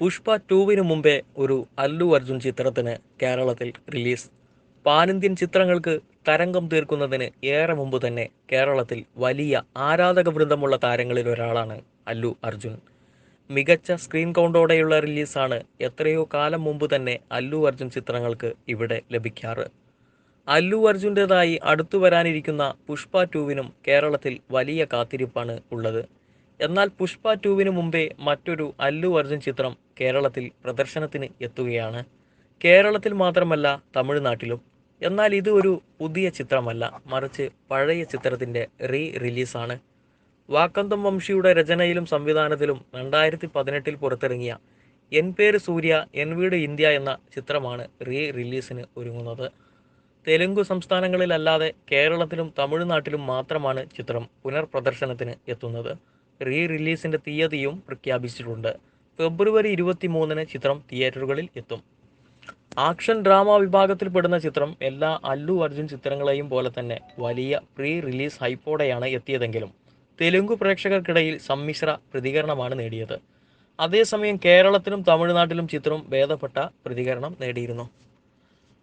പുഷ്പ ടൂവിന് മുമ്പേ ഒരു അല്ലു അർജുൻ ചിത്രത്തിന് കേരളത്തിൽ റിലീസ്. പാനിന്ത്യൻ ചിത്രങ്ങൾക്ക് തരംഗം തീർക്കുന്നതിന് ഏറെ മുമ്പ് തന്നെ കേരളത്തിൽ വലിയ ആരാധക വൃന്ദമുള്ള താരങ്ങളിൽ ഒരാളാണ് അല്ലു അർജുൻ. മികച്ച സ്ക്രീൻ കൗണ്ടോടെയുള്ള റിലീസാണ് എത്രയോ കാലം മുമ്പ് തന്നെ അല്ലു അർജുൻ ചിത്രങ്ങൾക്ക് ഇവിടെ ലഭിക്കാറ്. അല്ലു അർജുന്റെതായി അടുത്തു വരാനിരിക്കുന്ന പുഷ്പ ടൂവിനും കേരളത്തിൽ വലിയ കാത്തിരിപ്പാണ് ഉള്ളത്. എന്നാൽ പുഷ്പ ടൂവിന് മുമ്പേ മറ്റൊരു അല്ലു അർജുൻ ചിത്രം കേരളത്തിൽ പ്രദർശനത്തിന് എത്തുകയാണ്. കേരളത്തിൽ മാത്രമല്ല തമിഴ്നാട്ടിലും. എന്നാൽ ഇത് ഒരു പുതിയ ചിത്രമല്ല മറിച്ച് പഴയ ചിത്രത്തിന്റെ റീ റിലീസാണ് വാക്കന്തം വംശിയുടെ രചനയിലും സംവിധാനത്തിലും രണ്ടായിരത്തി പതിനെട്ടിൽ പുറത്തിറങ്ങിയ എൻ പേര് സൂര്യ എൻ വീട് ഇന്ത്യ എന്ന ചിത്രമാണ് റീ റിലീസിന് ഒരുങ്ങുന്നത്. തെലുങ്കു സംസ്ഥാനങ്ങളിലല്ലാതെ കേരളത്തിലും തമിഴ്നാട്ടിലും മാത്രമാണ് ചിത്രം പുനർപ്രദർശനത്തിന് എത്തുന്നത്. റീ റിലീസിന്റെ തീയതിയും പ്രഖ്യാപിച്ചിട്ടുണ്ട്. ഫെബ്രുവരി ഇരുപത്തി മൂന്നിന് ചിത്രം തിയേറ്ററുകളിൽ എത്തും. ആക്ഷൻ ഡ്രാമ വിഭാഗത്തിൽപ്പെടുന്ന ചിത്രം എല്ലാ അല്ലു അർജുൻ ചിത്രങ്ങളെയും പോലെ തന്നെ വലിയ പ്രീ റിലീസ് ഹൈപ്പോടെയാണ് എത്തിയതെങ്കിലും തെലുങ്ക് പ്രേക്ഷകർക്കിടയിൽ സമ്മിശ്ര പ്രതികരണമാണ് നേടിയത്. അതേസമയം കേരളത്തിലും തമിഴ്നാട്ടിലും ചിത്രം ഭേദപ്പെട്ട പ്രതികരണം നേടിയിരുന്നു.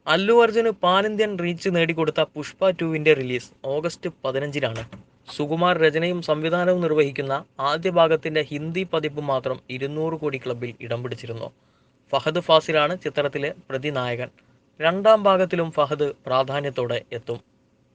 അല്ലു അർജുന് പാൻ ഇന്ത്യൻ റീച്ച് നേടിക്കൊടുത്ത പുഷ്പ ടുവിന്റെ റിലീസ് ഓഗസ്റ്റ് പതിനഞ്ചിനാണ്. സുകുമാർ രചനയും സംവിധാനവും നിർവഹിക്കുന്ന ആദ്യ ഭാഗത്തിന്റെ ഹിന്ദി പതിപ്പ് മാത്രം ഇരുന്നൂറ് കോടി ക്ലബിൽ ഇടം പിടിച്ചിരുന്നു. ഫഹദ് ഫാസിലാണ് ചിത്രത്തിലെ പ്രതിനായകൻ. രണ്ടാം ഭാഗത്തിലും ഫഹദ് പ്രാധാന്യത്തോടെ എത്തും.